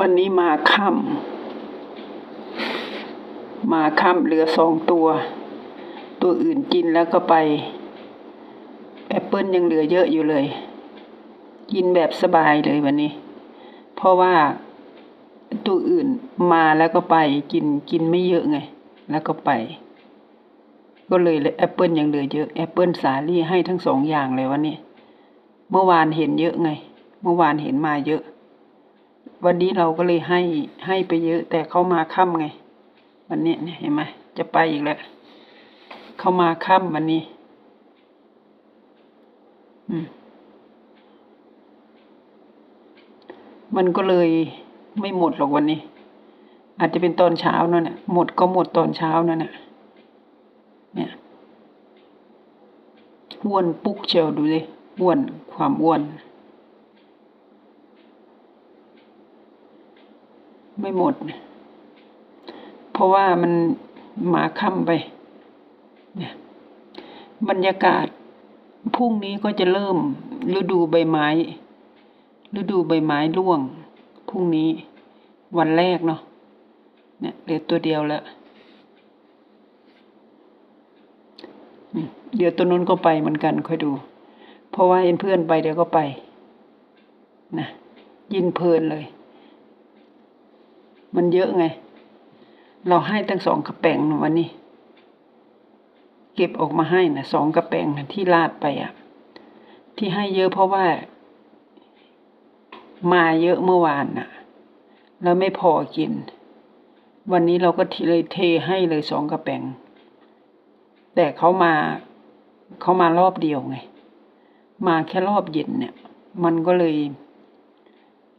วันนี้มาค่ำมาค่ำเหลือสองตัว ตัวอื่นกินแล้วก็ไป แอปเปิลยังเหลือเยอะอยู่เลย กินแบบสบายเลยวันนี้ เพราะว่าตัวอื่นมาแล้วก็ไปกินกินไม่เยอะไง แล้วก็ไป ก็เลยแอปเปิลยังเหลือเยอะแอปเปิลสาลี่ให้ทั้งสองอย่างเลยวันนี้ เมื่อวานเห็นเยอะไง เมื่อวานเห็นมาเยอะ วันนี้เราก็เลยให้ให้ไปเยอะ แต่เขามาค่ำไง วันนี้เนี่ยเห็นไหมจะไปอีกแล้วเขามาค่ำวันนี้ อืม มันก็เลยไม่หมดหรอกวันนี้ อาจจะเป็นตอนเช้านั่นแหละหมดก็หมดตอนเช้านั่นแหละเนี่ยอ้วนปุ๊กเชียวดูสิอ้วนความอ้วน ไม่หมด เพราะว่ามันหมาค่ำไปเนี่ยบรรยากาศพรุ่งนี้ก็จะเริ่มฤดูใบไม้ ฤดูใบไม้ร่วงพรุ่งนี้วันแรกเนาะเนี่ยเหลือตัวเดียวแล้วเดี๋ยวตัวนู้นก็ไปเหมือนกันค่อยดู เพราะว่าเห็นเพื่อนไปเดี๋ยวก็ไปนะยินเพลินเลย มันเยอะไง เราให้ตั้งสองกระแป้งนะวันนี้ เก็บออกมาให้นะสองกระแป้งนะที่ลาดไปอะที่ให้เยอะเพราะว่า มาเยอะเมื่อวานน่ะ แล้วไม่พอกิน วันนี้เราก็เลยเทให้เลยสองกระแป้งแต่เขามาเขามารอบเดียวไง มาแค่รอบเย็นเนี่ย มันก็เลย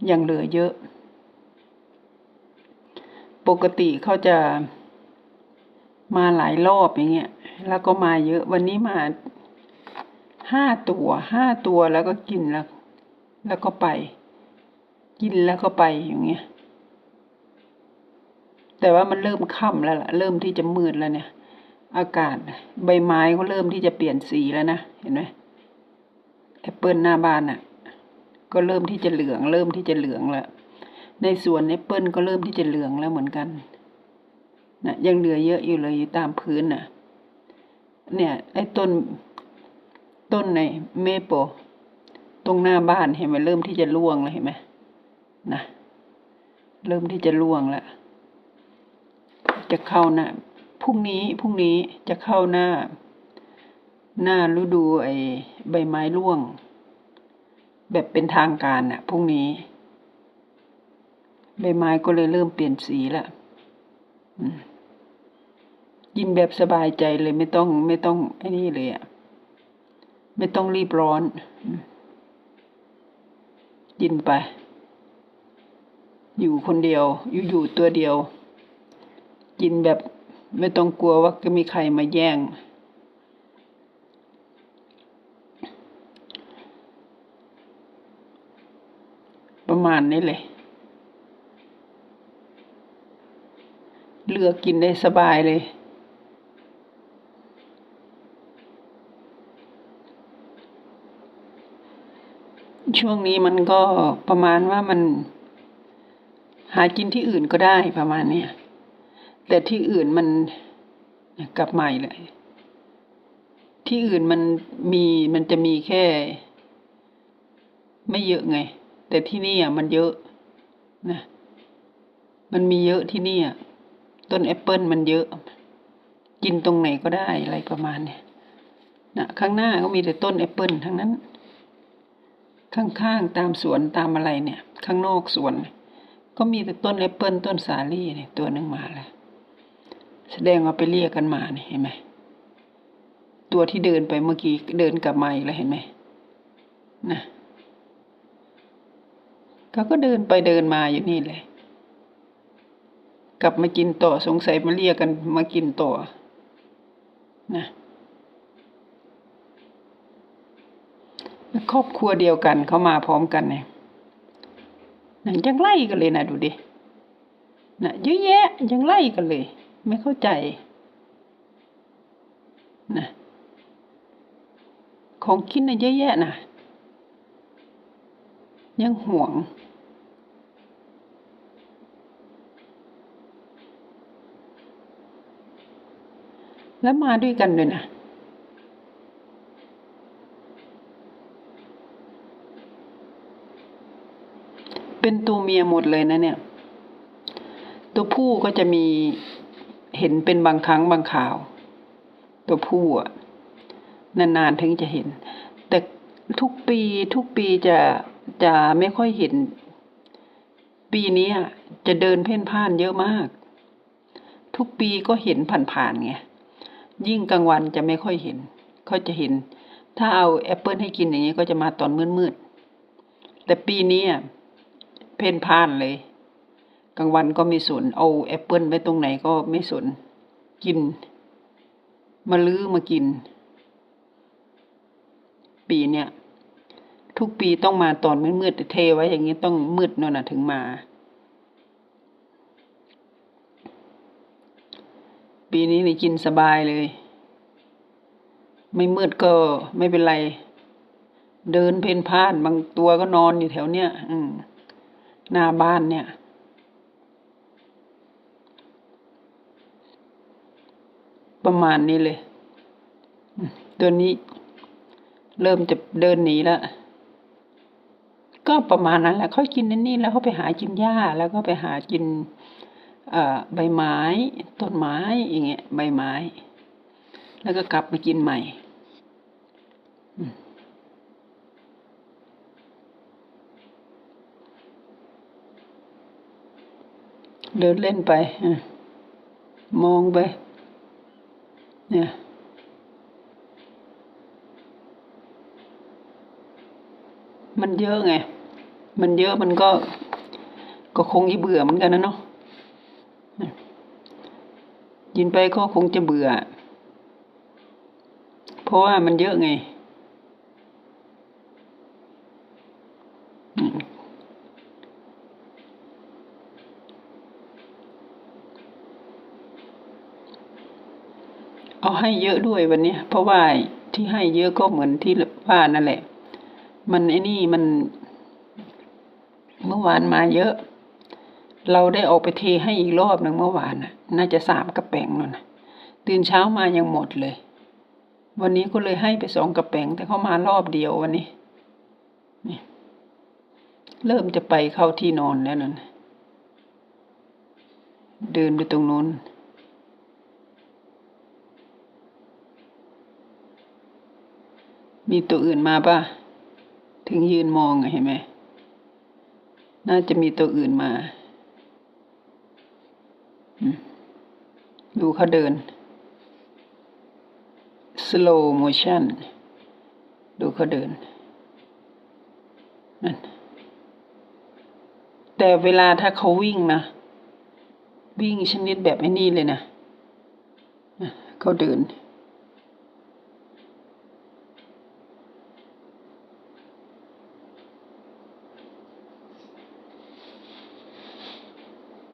ยังเหลือเยอะ ปกติเขาจะมาหลายรอบอย่างเงี้ย แล้วก็มาเยอะ วันนี้มาห้าตัว ห้าตัวแล้วก็กินแล้ว แล้วก็ไป กินแล้วก็ไปอย่างเงี้ย แต่ว่ามันเริ่มค่ำแล้วล่ะ เริ่มที่จะมืดแล้วเนี่ย อากาศ ใบไม้ก็เริ่มที่จะเปลี่ยนสีแล้วนะ เห็นไหมแอปเปิลหน้าบ้านอะ ก็เริ่มที่จะเหลือง เริ่มที่จะเหลืองแล้ว ในสวนแอปเปิลก็เริ่มที่จะเหลืองแล้วเหมือนกันนะยังเหลือเยอะอยู่เลยอยู่ตามพื้นน่ะ เนี่ย ไอ้ต้นต้นในเมโปตรงหน้าบ้านเห็นไหมเริ่มที่จะร่วงแล้วเห็นไหมนะเริ่มที่จะร่วงแล้วจะเข้าหน้าพรุ่งนี้พรุ่งนี้จะเข้าหน้า หน้าฤดูไอ้ใบไม้ร่วง แบบเป็นทางการน่ะพรุ่งนี้ ใบไม้ก็เลยเริ่มเปลี่ยนสีล้วกินแบบสบายใจเลยไม่ต้องไม่ต้องไอ้นี่เลยอะ ไม่ต้องรีบร้อนกินไป อยู่คนเดียว อยู่อยู่ตัวเดียว กินแบบไม่ต้องกลัวว่าจะมีใครมาแย่ง ประมาณนี้เลย เลือกกินได้สบายเลย ช่วงนี้มันก็ประมาณว่ามัน หากินที่อื่นก็ได้ประมาณเนี้แต่ที่อื่นมันกลับใหม่เลย ที่อื่นมันมีมันจะมีแค่ ไม่เยอะไง แต่ที่นี่อะมันเยอะนะ มันมีเยอะที่นี่อะ ต้นแอปเปิลมันเยอะ กินตรงไหนก็ได้อะไรประมาณเนี้ยนะข้างหน้าก็มีแต่ต้นแอปเปิลทั้งนั้น ข้างๆตามสวนตามอะไรเนี่ย ข้างนอกสวน ก็มีแต่ต้นแอปเปิลต้นสาลี่เนี่ยตัวหนึ่งมาแล้วแสดงว่าไปเรียกกันมาเนี่ยเห็นไหมตัวที่เดินไปเมื่อกี้เดินกลับมาอีกแล้วเห็นไหมนะเขาก็เดินไปเดินมาอยู่นี่เลย กลับมากินต่อสงสัยมาเรียกกันมากินต่อนะครอบครัวเดียวกันเขามาพร้อมกันเนี่ยนังยังไล่กันเลยนะดูดินะเยอะแยะยังไล่กันเลย ไม่เข้าใจนะของกินนะเยอะแยะนะยังห่วง แล้วมาด้วยกันด้วยนะเป็นตัวเมียหมดเลยนะเนี่ย ตัวผู้ก็จะมีเห็นเป็นบางครั้งบางข่าว ตัวผู้อะนานๆถึงจะเห็น แต่ทุกปีทุกปีจะจะไม่ค่อยเห็น ปีนี้จะเดินเพ่นพ่านเยอะมาก ทุกปีก็เห็นผ่านๆไง ยิ่งกลางวันจะไม่ค่อยเห็นเขาจะเห็น ถ้าเอาแอปเปิลให้กินอย่างนี้ก็จะมาตอนมืดๆแต่ปีนี้เพ่นพ่านเลย กลางวันก็ไม่สนเอาแอปเปิลไว้ตรงไหนก็ไม่สนกิน มาลื้อมากิน ปีเนี้ยทุกปีต้องมาตอนมืดๆเทไว้อย่างนี้ต้องมืดนั่นน่ะถึงมา ปีนี้นี่กินสบายเลย ไม่มืดก็ไม่เป็นไร เดินเพ่นพ่าน บางตัวก็นอนอยู่แถวเนี้ยอืมหน้าบ้านเนี่ยประมาณนี้เลยตัวนี้เริ่มจะเดินหนีแล้ว ก็ประมาณนั้นแหละเขากินนั่นนี่แล้วเขาไปหากินหญ้าแล้วก็ไปหากิน ใบไม้ ต้นไม้อย่างเงี้ยใบไม้ แล้วก็กลับมากินใหม่เดินเล่นไป มองไป เนี่ยมันเยอะไง มันเยอะมันก็ ก็คงจะเบื่อเหมือนกันนะเนาะ กินไปก็คงจะเบื่อ เพราะว่ามันเยอะไง เอาให้เยอะด้วยวันนี้เพราะว่าที่ให้เยอะก็เหมือนที่ว่านั่นแหละ มันไอ้นี่มันเมื่อวานมาเยอะ เราได้ออกไปเทให้อีกรอบหนึ่งเมื่อวานน่ะน่าจะสามกระแป้งแล้วนะตื่นเช้ามายังหมดเลย วันนี้ก็เลยให้ไปสองกระแป้งแต่เขามารอบเดียววันนี้นี่เริ่มจะไปเข้าที่นอนแล้วนั่นเดินไปตรงนู้นมีตัวอื่นมาป่ะ ถึงยืนมองเห็นไหม น่าจะมีตัวอื่นมา ดูเขาเดิน slow motion ดูเขาเดินนั่นแต่เวลาถ้าเขาวิ่งนะ วิ่งชนิดแบบไอ้นี่เลยนะเขาเดิน